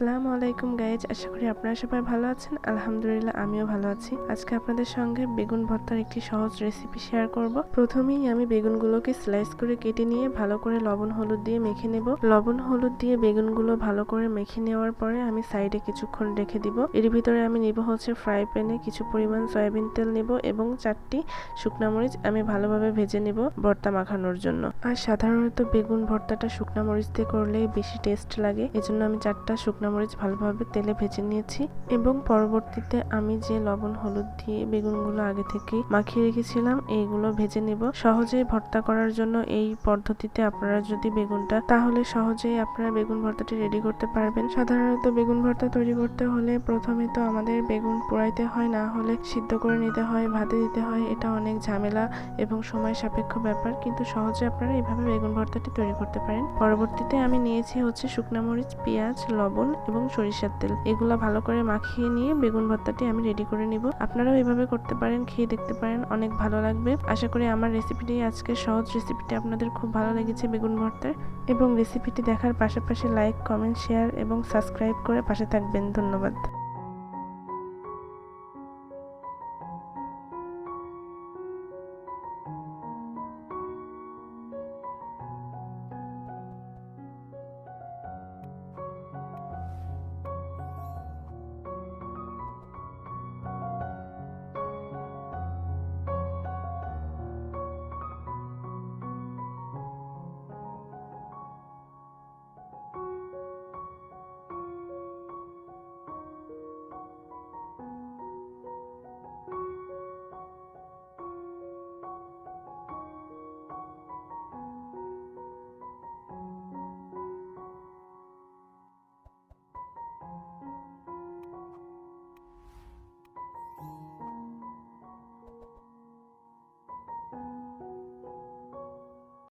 আসসালামু আলাইকুম গাইজ আশা করি আপনারা সবাই ভালো আছেন। আলহামদুলিল্লাহ, আমিও ভালো আছি। আজকে আপনাদের সঙ্গে বেগুন ভর্তার একটি সহজ রেসিপি শেয়ার করব। প্রথমেই আমি বেগুনগুলোকে স্লাইস করে কেটে নিয়ে ভালো করে লবণ হলুদ দিয়ে মেখে নেব। লবণ হলুদ দিয়ে বেগুনগুলো ভালো করে মেখে নেওয়ার পরে আমি সাইডে কিছুক্ষণ রেখে দিব। এর ভিতরে আমি নিব হচ্ছে ফ্রাই প্যানে কিছু পরিমাণ সয়াবিন তেল নেব এবং চারটি শুকনা মরিচ আমি ভালোভাবে ভেজে নেব ভর্তা মাখানোর জন্য। আর সাধারণত বেগুন ভর্তাটা শুকনা মরিচ দিয়ে করলেই বেশি টেস্ট লাগে। এজন্য আমি চারটা শুকনো মরিচ ভালোভাবে তেলে ভেজে নিয়েছি এবং পরবর্তীতে আমি যে লবণ, হলুদ দিয়ে বেগুনগুলো আগে থেকে মাখিয়ে রেখেছিলাম, এইগুলো ভেজে নেব। সহজেই ভর্তা করার জন্য এই পদ্ধতিতে আপনারা যদি বেগুনটা, তাহলে সহজেই আপনারা বেগুন ভর্তাটি রেডি করতে পারবেন। সাধারণত বেগুন ভর্তা তৈরি করতে হলে প্রথমে তো আমাদের বেগুন পোড়াইতে হয়, না হলে সিদ্ধ করে নিতে হয়, ভাতে দিতে হয়, এটা অনেক ঝামেলা এবং সময় সাপেক্ষ ব্যাপার, কিন্তু সহজে আপনারা এইভাবে বেগুন ভর্তাটি তৈরি করতে পারেন। পরবর্তীতে আমি নিয়েছি হচ্ছে শুকনা মরিচ, পেঁয়াজ, লবণ এবং সরিষার তেল। এগুলো ভালো করে মাখিয়ে নিয়ে বেগুন ভর্তাটি আমি রেডি করে নিব। আপনারাও এভাবে করতে পারেন, খেয়ে দেখতে পারেন, অনেক ভালো লাগবে। আশা করি আমার রেসিপিটি আজকে সহজ রেসিপিটি আপনাদের খুব ভালো লেগেছে বেগুন ভর্তার। এবং রেসিপিটি দেখার পাশাপাশি লাইক কমেন্ট শেয়ার এবং সাবস্ক্রাইব করে পাশে থাকবেন। ধন্যবাদ।